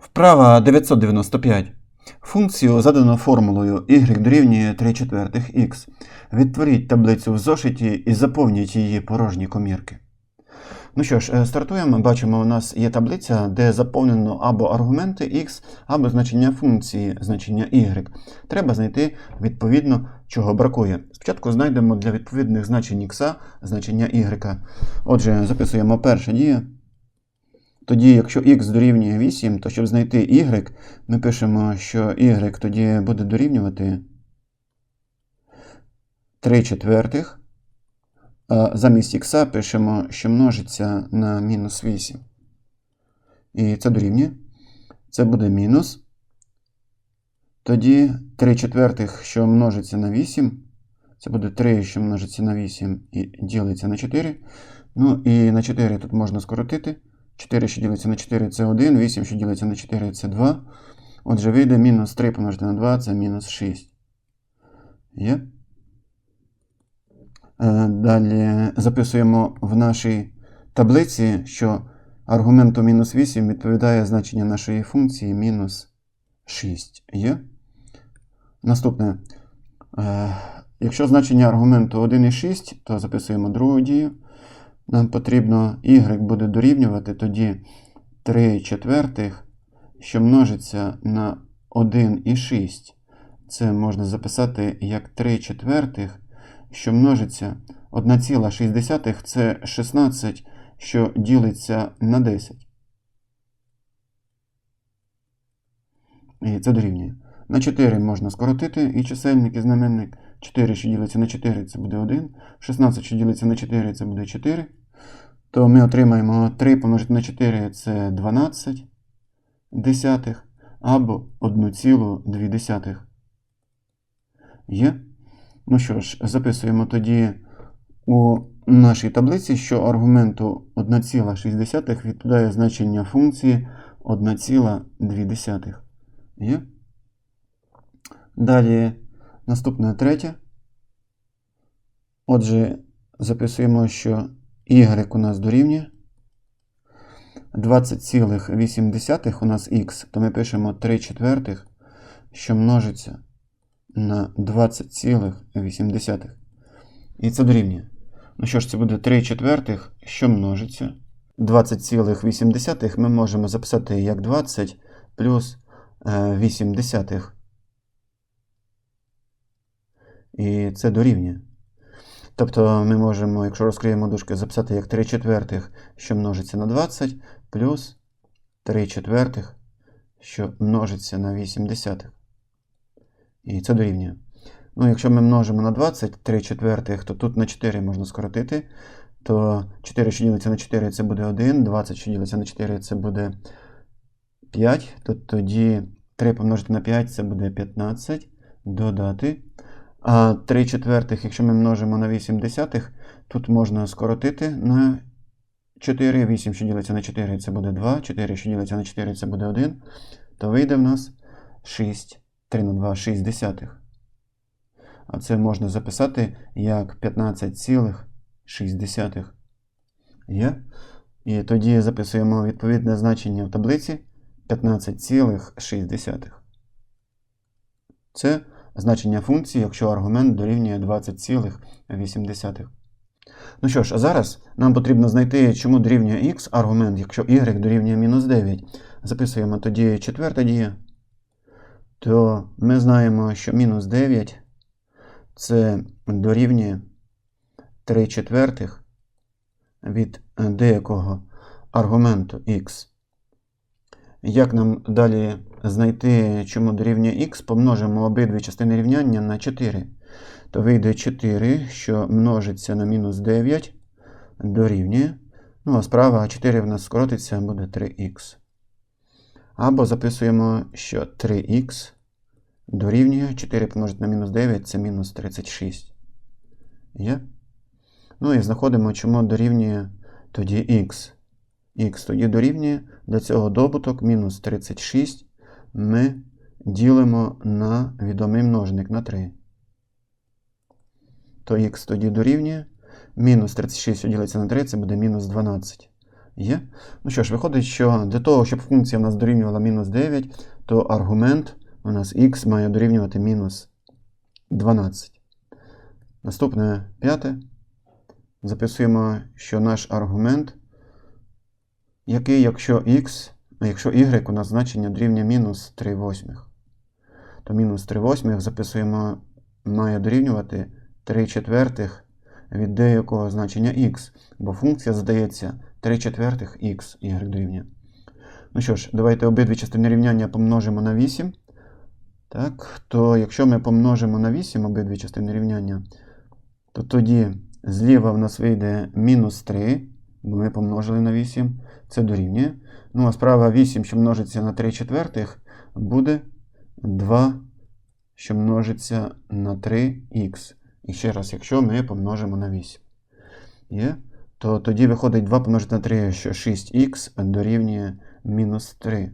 Вправа 995. Функцію задано формулою y дорівнює 3 четвертих х. Відтворіть таблицю в зошиті і заповніть її порожні комірки. Ну що ж, е, стартуємо. Бачимо, у нас є таблиця, де заповнено або аргументи x, або значення функції, значення y. Треба знайти відповідно, чого бракує. Спочатку знайдемо для відповідних значень x значення y. Отже, записуємо перша дія. Тоді, якщо x дорівнює 8, то щоб знайти y, ми пишемо, що y тоді буде дорівнювати 3 четвертих. А замість х пишемо, що множиться на мінус 8. І це дорівнює. Це буде мінус. Тоді 3 четвертих, що множиться на 8. Це буде 3, що множиться на 8 і ділиться на 4. Ну і на 4 тут можна скоротити. 4, що ділиться на 4, це 1, 8, що ділиться на 4, це 2. Отже, вийде мінус 3 помножити на 2, це мінус 6. Є? Е, Далі записуємо в нашій таблиці, що аргументу мінус 8 відповідає значення нашої функції мінус 6. Є? Наступне. Е, Якщо значення аргументу 1,6, то записуємо другу дію. Нам потрібно y буде дорівнювати тоді 3 четвертих, що множиться на 1,6. Це можна записати як 3 четвертих, що множиться 1,6 це 16, що ділиться на 10. І це дорівнює. На 4 можна скоротити і чисельник, і знаменник. 4, що ділиться на 4, це буде 1. 16, що ділиться на 4, це буде 4. То ми отримаємо 3 помножити на 4 це 12 десятих або 1,2. Є? Ну що ж, записуємо тоді у нашій таблиці, що аргументу 1,6 відповідає значення функції 1,2. Є? Далі наступне третє. Отже, записуємо, що y у нас дорівнює 20,8 у нас х, то ми пишемо 3 четвертих, що множиться на 20,8. І це дорівнює. Ну що ж, це буде 3 четвертих, що множиться. 20,8 ми можемо записати як 20 плюс 8 десятих. І це дорівнює. Тобто ми можемо, якщо розкриємо дужки, записати як 3 четвертих, що множиться на 20, плюс 3 четвертих, що множиться на 8 десятих. І це дорівнює. Ну, якщо ми множимо на 20, 3 четвертих, то тут на 4 можна скоротити. То 4, що ділиться на 4, це буде 1, 20, що ділиться на 4, це буде 5. То тоді 3 помножити на 5, це буде 15. Додати. А 3 четвертих, якщо ми множимо на 8 десятих, тут можна скоротити на 4. 8, що ділиться на 4, це буде 2. 4, що ділиться на 4, це буде 1. То вийде в нас 6. 3 на 2, 6 десятих. А це можна записати як 15,6. Є? І тоді записуємо відповідне значення в таблиці 15,6. Це значення функції, якщо аргумент дорівнює 20,8. Ну що ж, а зараз нам потрібно знайти, чому дорівнює x аргумент, якщо y дорівнює мінус 9. Записуємо тоді четверта дія. То ми знаємо, що мінус 9 це дорівнює 3 четвертих від деякого аргументу x. Як нам далі знайти, чому дорівнює x, помножимо обидві частини рівняння на 4. То вийде 4, що множиться на мінус 9, дорівнює. Ну, а справа 4 в нас скоротиться, буде 3х. Або записуємо, що 3х дорівнює 4 помножити на мінус 9 це мінус 36. Є? Ну і знаходимо, чому дорівнює тоді х. Х тоді дорівнює до цього добуток мінус 36 ми ділимо на відомий множник на 3. То х тоді дорівнює мінус 36, ділиться на 3, це буде мінус 12. Є? Ну що ж, виходить, що для того, щоб функція в нас дорівнювала мінус 9, то аргумент у нас х має дорівнювати мінус 12. Наступне п'яте. Записуємо, що наш аргумент, який, якщо x, а якщо y у нас значення дорівнює мінус 3 восьмих, то мінус 3 восьмих записуємо, має дорівнювати 3 четвертих від деякого значення x, бо функція задається 3 четвертих х y дорівнює. Ну що ж, давайте обидві частини рівняння помножимо на 8. Так, то якщо ми помножимо на 8 обидві частини рівняння, то тоді зліва в нас вийде мінус 3, бо ми помножили на 8, це дорівнює. Ну, а справа 8, що множиться на 3 четвертих, буде 2, що множиться на 3х. І ще раз, якщо ми помножимо на 8. Є? То тоді виходить 2 помножити на 3, що 6х дорівнює мінус 3.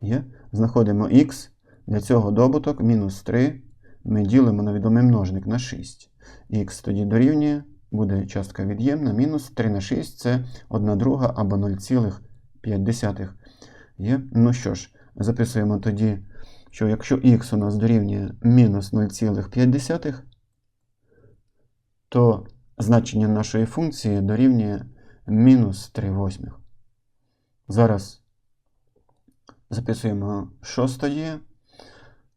Є? Знаходимо х. Для цього добуток мінус 3 ми ділимо на відомий множник на 6. Х тоді дорівнює, буде частка від'ємна, мінус 3 на 6 це 1 друга або 0,5. Є? Ну що ж, записуємо тоді, що якщо х у нас дорівнює мінус 0,5, то значення нашої функції дорівнює мінус 3 восьмих. Зараз записуємо, що стає.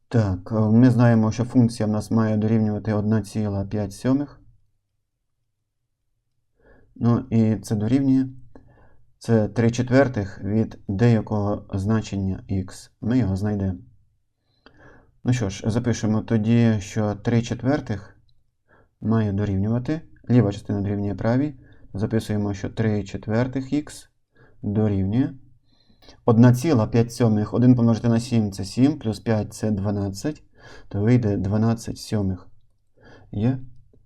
Так, ми знаємо, що функція в нас має дорівнювати 1,5 сьомих. Ну і це дорівнює. Це 3 четвертих від деякого значення х. Ми його знайдемо. Ну що ж, запишемо тоді, що 3 четвертих має дорівнювати. Ліва частина дорівнює правій. Записуємо, що 3 четвертих х дорівнює. 1,5 сьомих. 1 помножити на 7 це 7, плюс 5 це 12, то вийде 12 сьомих. Є.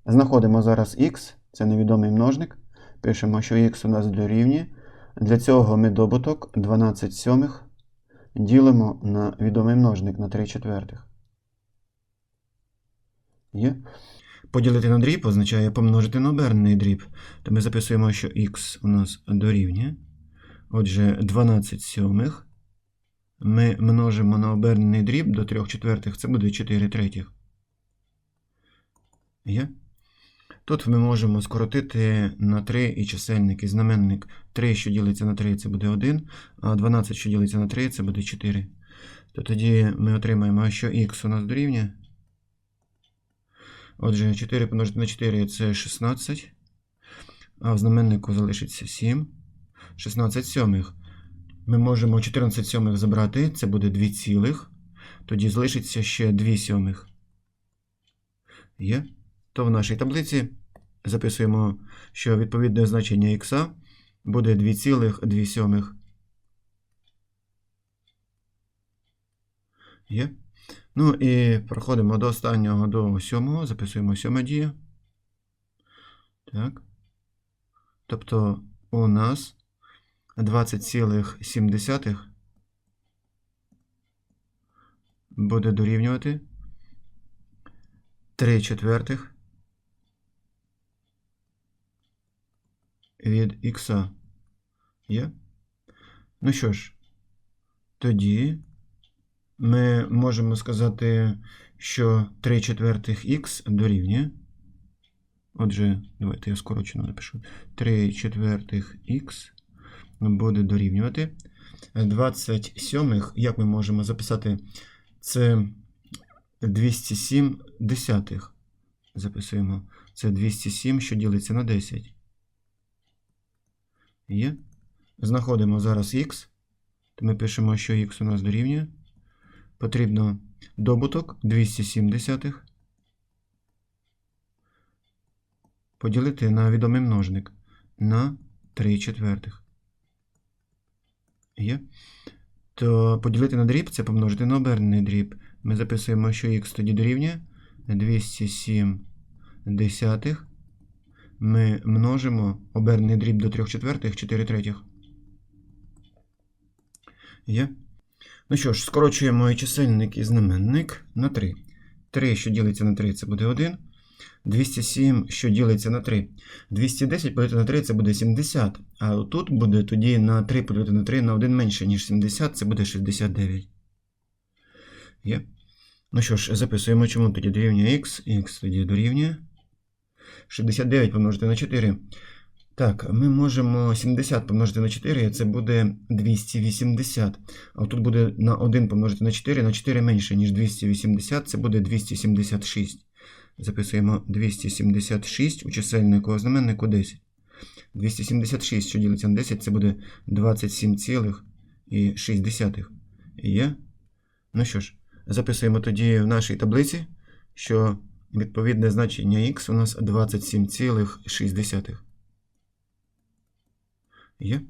Знаходимо зараз х, це невідомий множник. Пишемо, що х у нас дорівнює. Для цього ми добуток 12 сьомих ділимо на відомий множник на 3 четвертих. Є. Поділити на дріб означає помножити на обернений дріб. То ми записуємо, що х у нас дорівнює. Отже, 12 сьомих ми множимо на обернений дріб до 3 четвертих, це буде 4 третіх. Є? Тут ми можемо скоротити на 3 і чисельник, і знаменник 3, що ділиться на 3, це буде 1, а 12, що ділиться на 3, це буде 4. То тоді ми отримаємо, що х у нас дорівнює. Отже, 4 помножити на 4 це 16, а в знаменнику залишиться 7. 16 сьомих. Ми можемо 14 сьомих забрати, це буде 2 цілих. Тоді залишиться ще 2 сьомих. Є. То в нашій таблиці записуємо, що відповідне значення х буде 2,2. Є. Ну і проходимо до останнього, до сьомого. Записуємо сьома дія. Так. Тобто у нас 20,7 буде дорівнювати 3 четвертих від х. Є? Ну що ж, тоді ми можемо сказати, що 3 четвертих х дорівнює. Отже, давайте я скорочено напишу. 3 четвертих х буде дорівнювати. 27, як ми можемо записати, це 207 десятих. Записуємо. Це 207, що ділиться на 10. Є. Знаходимо зараз х. То ми пишемо, що х у нас дорівнює. Потрібно добуток 207 десятих. Поділити на відомий множник на 3 четвертих. Є. То поділити на дріб це помножити на обернений дріб. Ми записуємо, що х тоді дорівнює 207 десятих. Ми множимо обернений дріб до 3 четвертих, 4 третіх. Є. Ну що ж, скорочуємо і чисельник і знаменник на 3. 3, що ділиться на 3, це буде 1. 207, що ділиться на 3. 210 поділити на 3 це буде 70. А тут буде тоді на 3 поділити на 3 на 1 менше, ніж 70, це буде 69. Є. Ну що ж, записуємо, чому тоді дорівнює x. x тоді дорівнює. 69 помножити на 4. Так, ми можемо 70 помножити на 4, це буде 280. А тут буде на 1 помножити на 4, на 4 менше, ніж 280, це буде 276. Записуємо 276 у чисельнику, а знаменнику 10. 276, що ділиться на 10, це буде 27,6. Є? Ну що ж, записуємо тоді в нашій таблиці, що відповідне значення х у нас 27,6. Є?